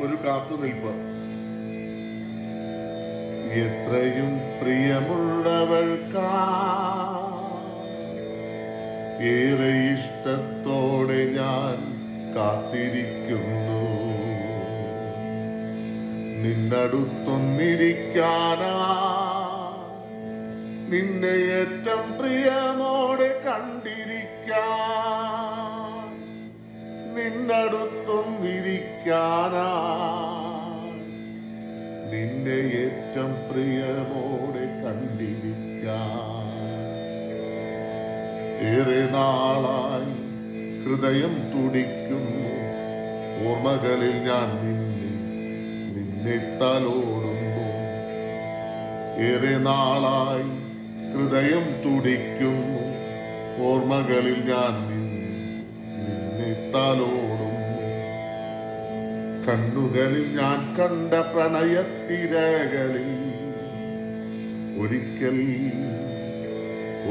ഒരു കാത്തുനിൽപ്പ് എത്രയും പ്രിയമുള്ളവൾക്കാ ഏറെ ഇഷ്ടത്തോടെ ഞാൻ കാത്തിരിക്കുന്നു. നിന്നടുത്തൊന്നിരിക്കാനാ നിന്നെ ഏറ്റവും പ്രിയമോടെ കണ്ടിരിക്കാൻ നിന്നെ ഏറ്റവും പ്രിയമോടെ കണ്ടിരിക്കാൻ നാളായി ഹൃദയം തുടിക്കുന്നു. ഓർമ്മകളിൽ ഞാൻ നിന്നെ നിന്നെ തലോടുന്നു. ഏറെ നാളായി ഹൃദയം തുടിക്കുന്നു. ഓർമ്മകളിൽ ഞാൻ നിന്നെ നിന്നെ തലോടുന്നു. കണ്ണുകളിൽ ഞാൻ കണ്ട പ്രണയത്തിരകളിൽ ഒരിക്കൽ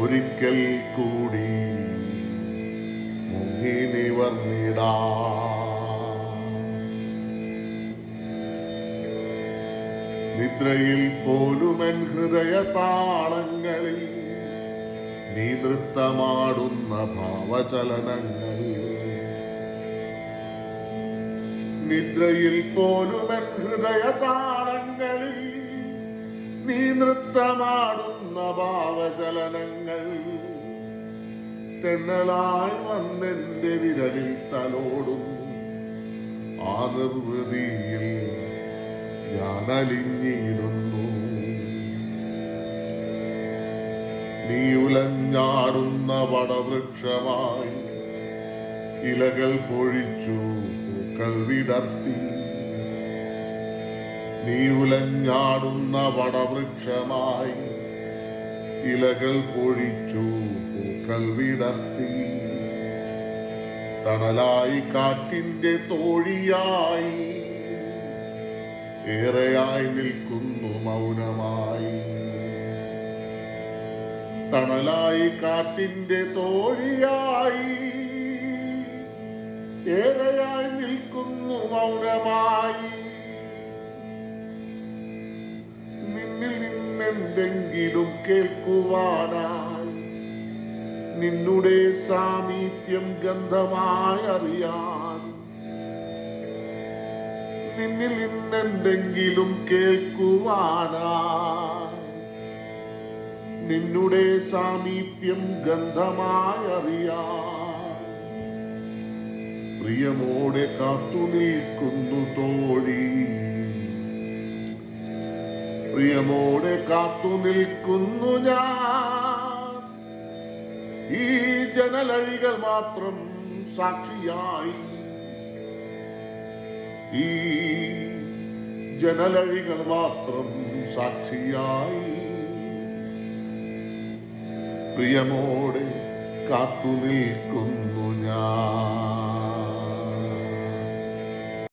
ഒരിക്കൽ കൂടി മുങ്ങി നിവർന്നിടാ നിദ്രയിൽ പോലുമെൻ ഹൃദയ താളങ്ങളിൽ നീ നൃത്തമാടുന്ന ഭാവചലനങ്ങൾ നിദ്രയിൽ പോലും ഹൃദയ താളങ്ങളിൽ നീ നൃത്തമാടുന്ന ഭാവചലനങ്ങൾ തെന്നലായി വന്നെന്റെ വിരലിൽ തലോടും. ആ നിർവൃതിയിൽ ഞാൻ അലിഞ്ഞിരുന്നു നീ ഉലഞ്ഞാടുന്ന വടവൃക്ഷമായി ഇലകൾ പൊഴിച്ചു പൂക്കൾ വിടർത്തി. നീ ഉലഞ്ഞാടുന്ന വടവൃക്ഷമായി ഇലകൾ പൊഴിച്ചു പൂക്കൾ വിടർത്തി. തണലായി കാറ്റിന്റെ തോഴിയായി ഏറെയായി നിൽക്കുന്നു മൗനമായി. തണലായി കാറ്റിന്റെ തോഴിയായി ഏറെയായി നിൽക്കുന്നു മൗനമായി. നിന്നിൽ നിന്നെന്തെങ്കിലും കേൾക്കുവാനായി. നിന്നുടെ സാമീപ്യം ഗന്ധമായി അറിയാൻ നിന്നിൽ നിന്നെന്തെങ്കിലും കേൾക്കുവാനായി. നിന്നുടെ സാമീപ്യം ഗന്ധമായി അറിയാൻ പ്രിയമോടെ കാത്തു നിൽക്കുന്നു തോഴി. പ്രിയമോടെ കാത്തു നിൽക്കുന്നു ഞാൻ. ഈ ജനലഴികൾ മാത്രം സാക്ഷിയായി. ഈ ജനലഴികൾ മാത്രം സാക്ഷിയായി. പ്രിയമോടെ കാത്തു നിൽക്കുന്നു ഞാൻ.